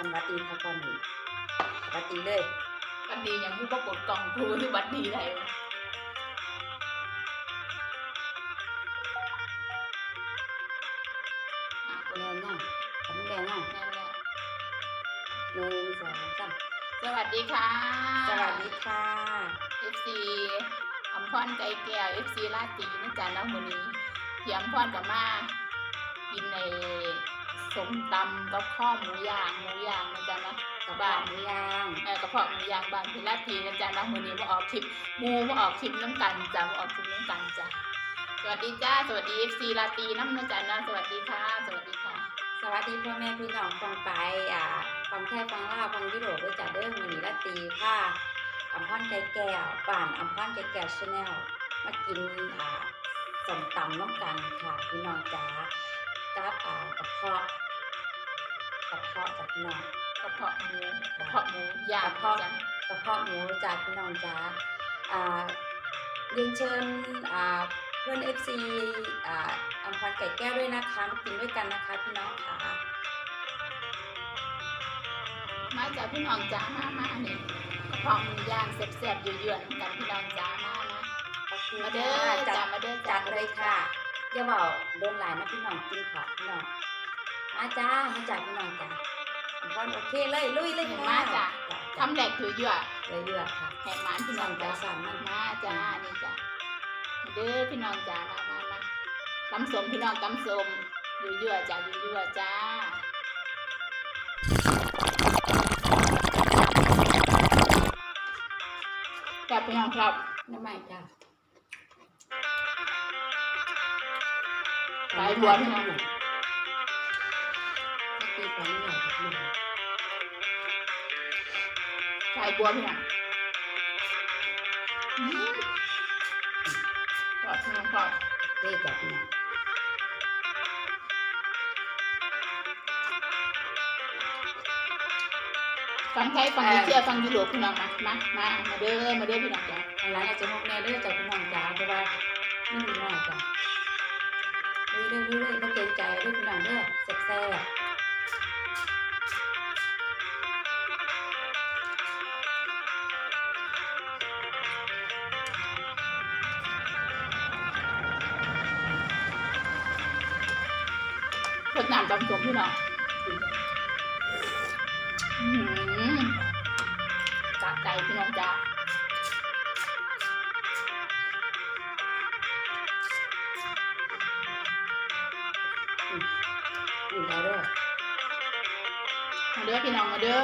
ก่อนหวัดดีค่ะก่อนนี่หวัดดีเลยบัดดียังผู้ประกฏกล่องครูที่บัดดีได้วะอะแน่น่ะทำแน่น่ะนั่นแหละหนึ่งสองสามสวัสดีค่ะ สวัสดีค่ะ FC อัมพรไก่แก้ว FC ลาตีนะจ๊ะน้องมือนี้พี่อัมพรกับมากินใน สมตำกับข้อหมูย่างหมูย่างนะจ๊ะเนาะกับบ้าบ้านนหรือย่างเออกระเพาะหมูย่างบ้านพี่ลาตีนะจ๊ะน้องมือนี้มาออกคลิปหมูมาออกคลิปน้ำกันจ้ะมาออกคลิปน้ำกันจ้ะสวัสดีจ้าสวัสดี FC ลาตีน้ำนะจ๊ะเนาะสวัสดีค่ะ สวัสดีค่ะ สวัสดีพ่อแม่พี่น้องฟังไปอ่าฟังไทยฟังลาวฟังยุโรปด้วยจ้ะเด้อมือนี้ละตีค่ะอัมพรไก่แก้วบ้านอัมพรไก่แก้วชาแนลมากินอ่าสมตำน้ำกันค่ะพี่น้องจ๋า กับอ่ากระเพาะกระเพาะจากพี่น้องกระเพาะหมูกระเพาะหมูย่างกระเพาะจ้ะกระเพาะหมูจากพี่น้องจ๋าอ่าเรียนเชิญอ่าเพื่อน FC อ่าอัมพรไก่แก้วด้วยนะคะมากินด้วยกันนะคะพี่น้องค่ะมาจากพี่น้องจ้ามามานี่กระเพาะหมูย่างแซ่บๆเยือนๆกันพี่น้องจ้ามามาขอบคุณมาเด้อค่ะจ้าจัดมาเด้อจัดเลยค่ะ อย่าเบาโดนหลายนะพี่น้องกินค่ะพี่น้องมาจ้ามาจากพี่น้องจ้าอัมพรโอเคเลยลุยเลยค่ะมาจ้ะจ้ะทำแหลกถือเยอะเลยเลือกค่ะแห่หมานพี่น้องจ้าสั่งจ้ะสั่งมามาจ้านี่จ้ามาเด้อพี่น้องจ้ามามามาตำสมพี่น้องตำสมอยู่เยอะๆจ้าอยู่เยอะๆจ้าครับพี่น้องครับน้ำใหม่จ้า ไปบัวพี่น้องตีหญ่แบบนี้สายบัวพี่น้องอืมกอดนะปอดเจากพี่น้องฟังไทยฟังเอเชียฟังยุโรปพี่น้องมามามามาเด้อมาเด้อพี่น้องจ้ะทางร้านอาจจะหกแน่เด้อจากพี่น้อง เรื่อยเรื่อยเรื่อยบ่เกรงใจเด้อพี่น้องเด้อแซ่บรดน้ำดำสมพี่น้องจากใจพี่น้องจ้า อยู่แล้วเด้อมาเด้อพี่น้องมาเด้อ